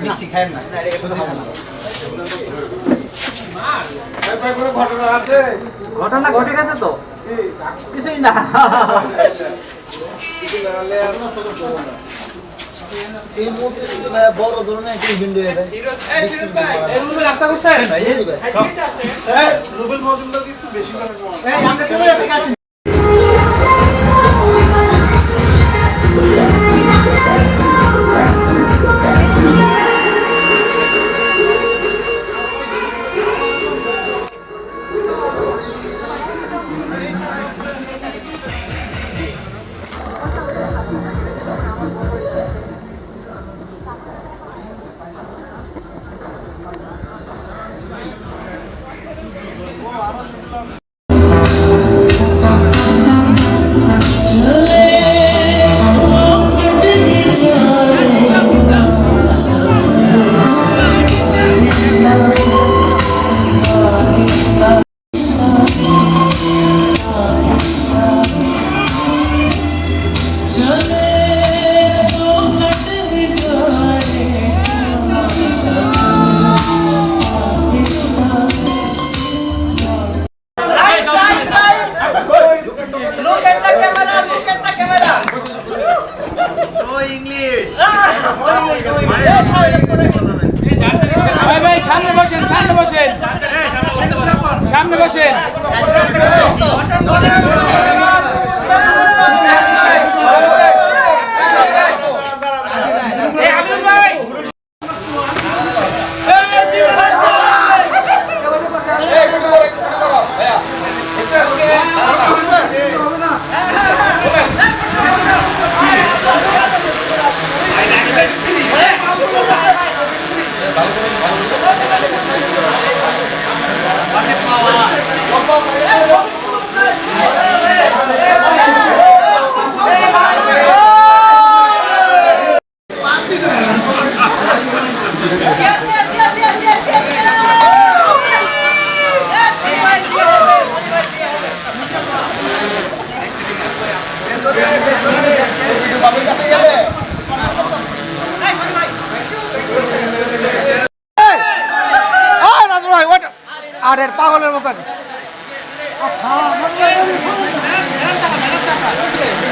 মিষ্টি খায় না। ঘটনা আছে ঘটনা ঘটে গেছে তো? কিছুই না। এই মুহূর্তে বড় ধরনের একটা ইভেন্ট হয়ে যায়। রাস্তা করছেন রুবেল মজুমদার একটু বেশি করে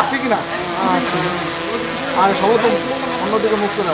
আপনি কিনা আর সবাই তো অন্যদিকে মুখ করে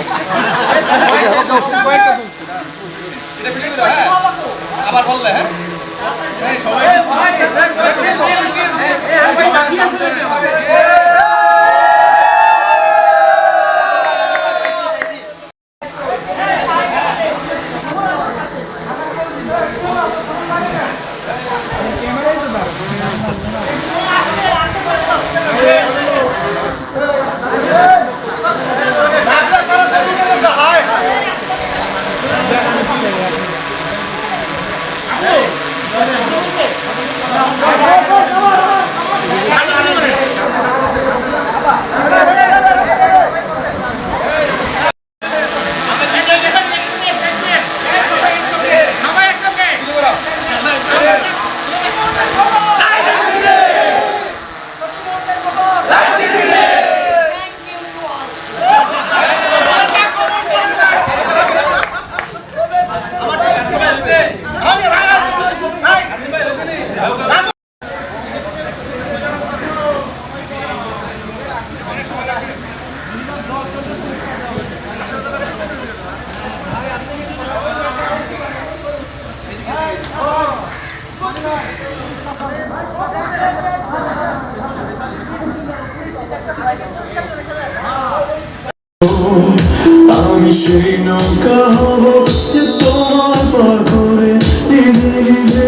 আমি সেই নৌকা হব যে তোমার পর করে নিজে নিজে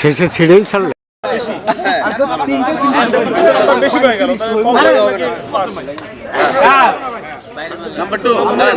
শেষে ছিঁড়েই ছাড়লে। মারেন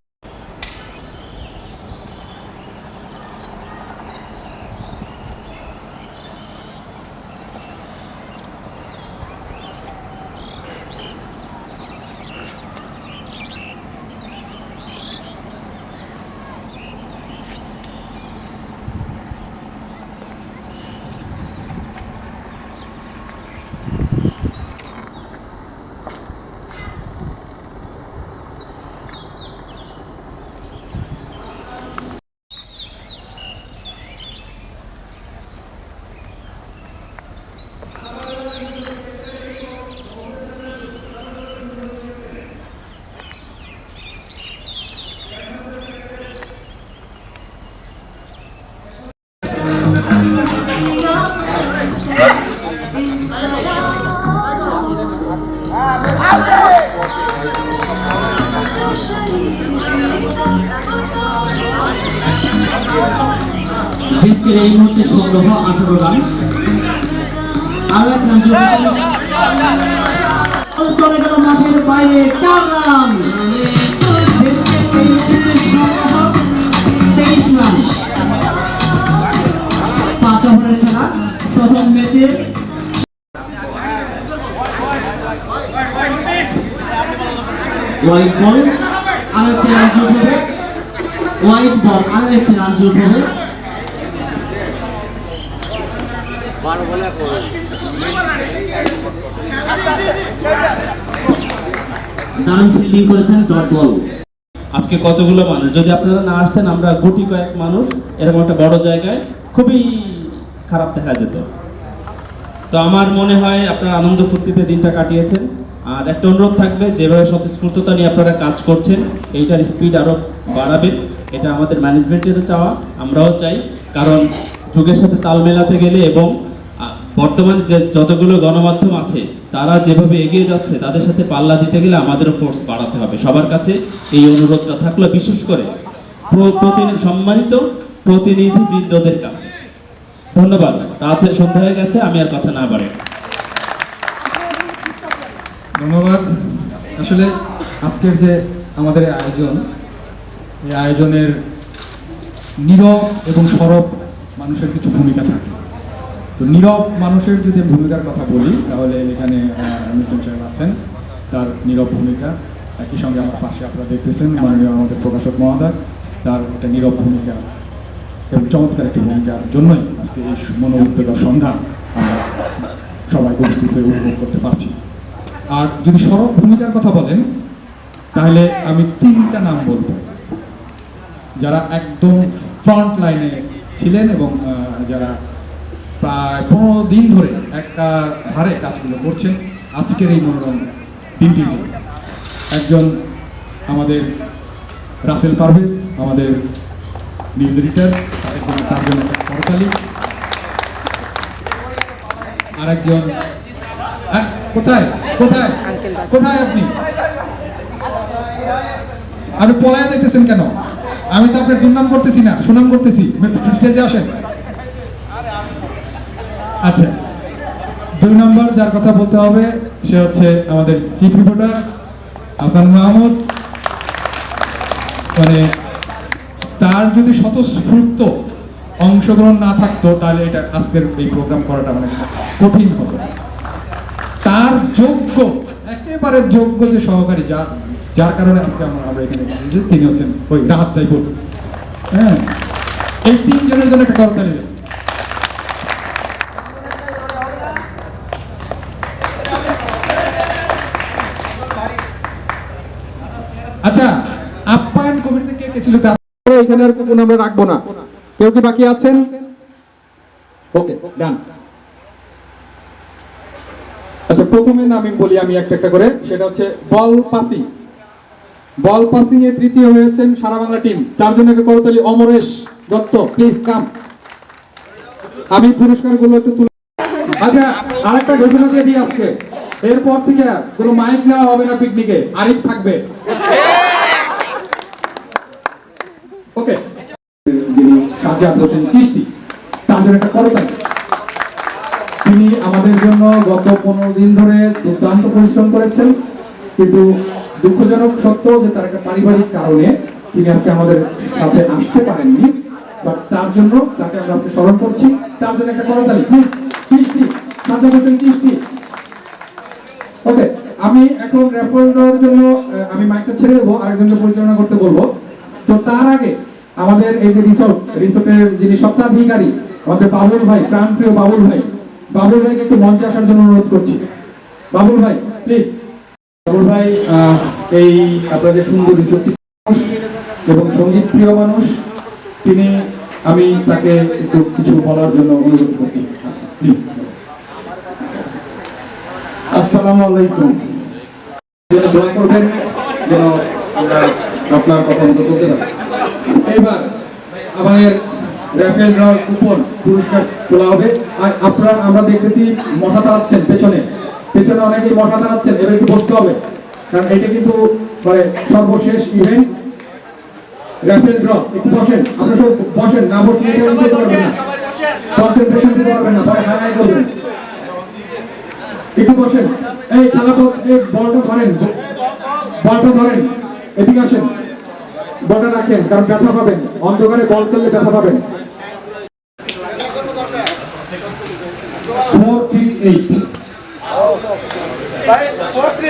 ডিস্কের এই মুহূর্তে সংগ্রহ আঠারো রান। আরও এক রান। চলে গেল মাঠের বাইরে, চার রান। খেলা, প্রথম ম্যাচে হোয়াইট বল আরও একটি রান যোগ হবে। হোয়াইট বল আরও একটি রান যোগ হবে। দারুণ ফিল্ডিং করেছেন ডট বল আজকে কতগুলো মানুষ? যদি আপনারা না আসতেন আমরা গুটি কয়েক মানুষ এরকম একটা বড় জায়গায় খুবই খারাপ দেখা যেত। তো আমার মনে হয় আপনারা আনন্দ ফুর্তিতে দিনটা কাটিয়েছেন। আর একটা অনুরোধ থাকবে, যেভাবে স্বতঃস্ফূর্ততা নিয়ে আপনারা কাজ করছেন, এইটার স্পিড আরও বাড়াবেন এটা আমাদের ম্যানেজমেন্টেরও চাওয়া, আমরাও চাই। কারণ যুগের সাথে তাল মেলাতে গেলে এবং বর্তমানে যে যতগুলো গণমাধ্যম আছে, তারা যেভাবে এগিয়ে যাচ্ছে, তাদের সাথে পাল্লা দিতে গেলে আমাদেরও ফোর্স বাড়াতে হবে। সবার কাছে এই অনুরোধটা থাকল, বিশেষ করে সম্মানিত প্রতিনিধিবৃন্দদের কাছে। ধন্যবাদ। রাত সন্ধ্যা হয়ে গেছে, আমি আর কথা না বাড়ি ধন্যবাদ। আসলে আজকের যে আমাদের আয়োজন, এই আয়োজনের নীরব এবং সরব মানুষের কিছু ভূমিকা থাকে। তো নীরব মানুষের যদি ভূমিকার কথা বলি, তাহলে এখানে মিল্টন সাহেব আছেন। তার নীরব ভূমিকা, একই সঙ্গে আমার পাশে আপনারা দেখতেছেন মাননীয় আমাদের প্রকাশক মহোদয়। তার একটা নীরব ভূমিকা এবং চমৎকার একটি ভূমিকার জন্যই আজকে এই মনো সন্ধান আমরা সবাই উপস্থিত হয়ে উপভোগ করতে পারছি। আর যদি সরব ভূমিকার কথা বলেন তাহলে আমি তিনটা নাম বলব। যারা একদম ফ্রন্ট লাইনে ছিলেন এবং যারা প্রায় পনেরো দিন ধরে একটা ধারে কাজগুলো করছেন আজকের এই মনোরম দিনটির জন্য। একজন আমাদের রাসেল পারভেজ আমাদের নিউজ এডিটর তাদের জন্য তার জন্য একটা করতালি। আরেকজন কোথায়? কোথায়? কোথায় আপনি? আপনি পলায় কেন? আমি তো আপনার দুর্নাম করতেছি না সুনাম করতেছি। স্টেজে আসেন। আচ্ছা দুই নম্বর যার কথা বলতে হবে সে হচ্ছে আমাদের চিফ রিপোর্টার হাসান মাহমুদ। মানে তার যদি স্বতঃস্ফূর্ত অংশগ্রহণ না থাকতো তাহলে এটা আজকের এই প্রোগ্রাম করাটা মানে কঠিন হতো যোগ্য। একেবারে যোগ্য যে সহকারী যার যার কারণে আজকে আমরা আমরা এখানে এসেছি। তিনি হচ্ছেন ওই রাহাত সাইফুল। হ্যাঁ। এই তিনজনের জন্য একটা করতালি। আচ্ছা আপ্যায়ন কমিটিতে কে কে ছিল? এখানে আর কোনো আমরা রাখব না। কেউ কি বাকি আছেন? ওকে, ডান। আচ্ছা প্রথমে আমি বলি, আমি একটা একটা করে, সেটা হচ্ছে বল পাসিং বল পাসিং এ তৃতীয় হয়েছেন সারা বাংলা টিম তার জন্য একটা করতালি অমরেশ দত্ত প্লিজ কাম আমি পুরস্কারগুলো একটু তুলে আচ্ছা আরেকটা ঘোষণা দিয়ে দিই আজকে। এরপর থেকে কোনো মাইক নেওয়া হবে না পিকনিকে আরিফ থাকবে। ওকে যিনি সাজ্জাদ হোসেন চিস্তি তার জন্য একটা করতালি। তিনি আমাদের জন্য গত পনেরো দিন ধরে দুর্দান্ত পরিশ্রম করেছেন। কিন্তু দুঃখজনক সত্য যে তার একটা পারিবারিক কারণে তিনি আজকে আমাদের সাথে আসতে পারেননি। বাট তার জন্য তাকে আমরা আজকে স্মরণ করছি। তার জন্য একটা করতালি। হোসেন চিস্তি ওকে, আমি এখন রেফার জন্য আমি মাইকটা ছেড়ে দেবো, আরেকজনকে পরিচালনা করতে বলব। তো তার আগে আমাদের এই যে রিসোর্ট, রিসোর্টের যিনি সত্ত্বাধিকারী আমাদের বাবুল ভাই, প্রাণপ্রিয় বাবুল ভাই বাবুল ভাইকে একটু মঞ্চে আসার জন্য অনুরোধ করছি। বাবুল ভাই প্লিজ বাবুল ভাই এই আপনাদের সুন্দর রিসোর্টটি এবং সংগীত প্রিয় মানুষ। তিনি, আমি তাকে একটু কিছু বলার জন্য অনুরোধ করছি। প্লিজ আসসালামু আলাইকুম। যেন দোয়া করবেন, যেন আপনার কথা মতো চলতে পারি। এইবার, আমাদের র্যাফেল ড্র কুপন পুরস্কার তোলা হবে। আর আপনারা আমরা দেখতেছি মশা তাড়াচ্ছেন পেছনে। পেছনে অনেকেই মশা তাড়াচ্ছেন এবার একটু বসতে হবে। কারণ এটা কিন্তু মানে সর্বশেষ ইভেন্ট র্যাফেল ড্র একটু বসেন। আপনারা সব বসেন না বসলে এটা করতে পারবেন না। কনসেন্ট্রেশন দিতে পারবেন না পরে হাই করবেন। একটু বসেন। এই খেলা এই বলটা ধরেন। বলটা ধরেন। এদিকে আসেন। বলটা রাখেন কারণ ব্যথা পাবেন। অন্ধকারে বল করলে ব্যথা পাবেন। ফোর থ্রি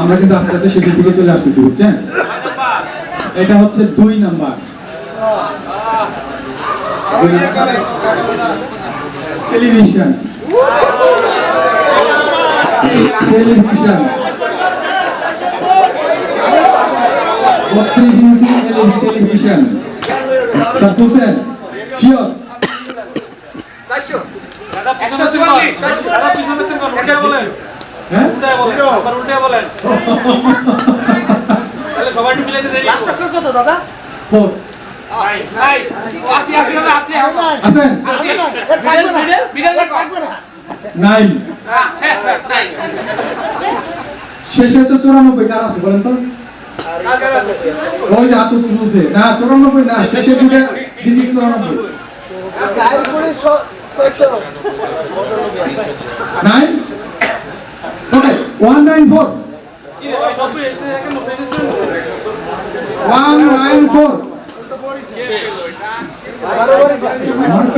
আমরা কিন্তু আস্তে আস্তে সেটির দিকে চলে আসতেছি, বুঝছেন? এটা হচ্ছে দুই নাম্বার। টেলিভিশন। টেলিভিশন। টেলিভিশন তুলছেন শিওর হ্যাঁ শেষে হচ্ছে চুরানব্বই কার আছে বলেন তো ওই যে হাত তুলছে না চুরানব্বই না শেষে দুটো ডিজিট চুরানব্বই। Nine? One nine four. One nine four. One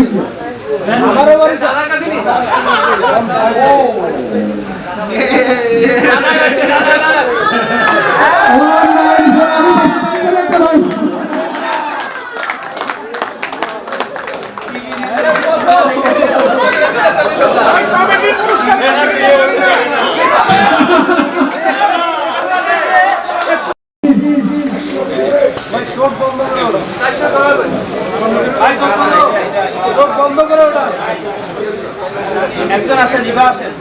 একজন আসেন আসেন আসেন।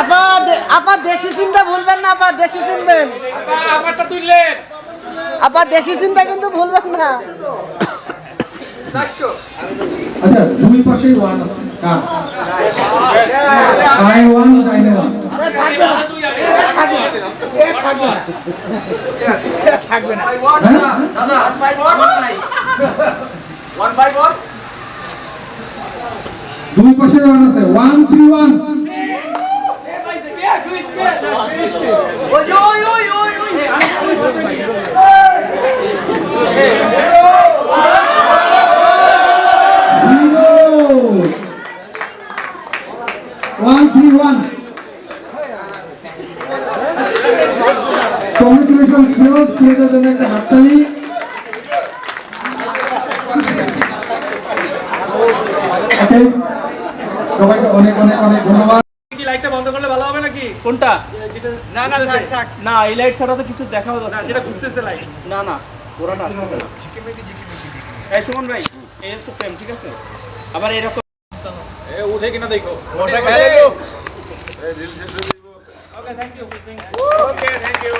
আপা আপা দেশি চিন্তা ভুলবেন না আপা দেশি চিনবেন আপা দেশি চিন্তা কিন্তু ভুলবেন না। আচ্ছা দুই পাশেই ওয়ান আছে। কার আই ওয়ান ডাইনে ওয়ান হ্যাঁ? দুই পাশে ওয়ান আছে। One three one one three one congratulation Firoz ফিরোজের জন্য একটা হাততালি। ওকে সবাইকে অনেক অনেক অনেক ধন্যবাদ। লাইটটা বন্ধ করলে ভালো হবে নাকি? কোনটা? না না না এই লাইট ছাড়া তো কিছু দেখাও যাচ্ছে না যেটা ঘুরতেছে লাইট। না না পুরোটা না এই সুমন ভাই এই তো প্রেম ঠিক আছে? আবার এরকম মশা খাই লাগল okay thank you okay thank you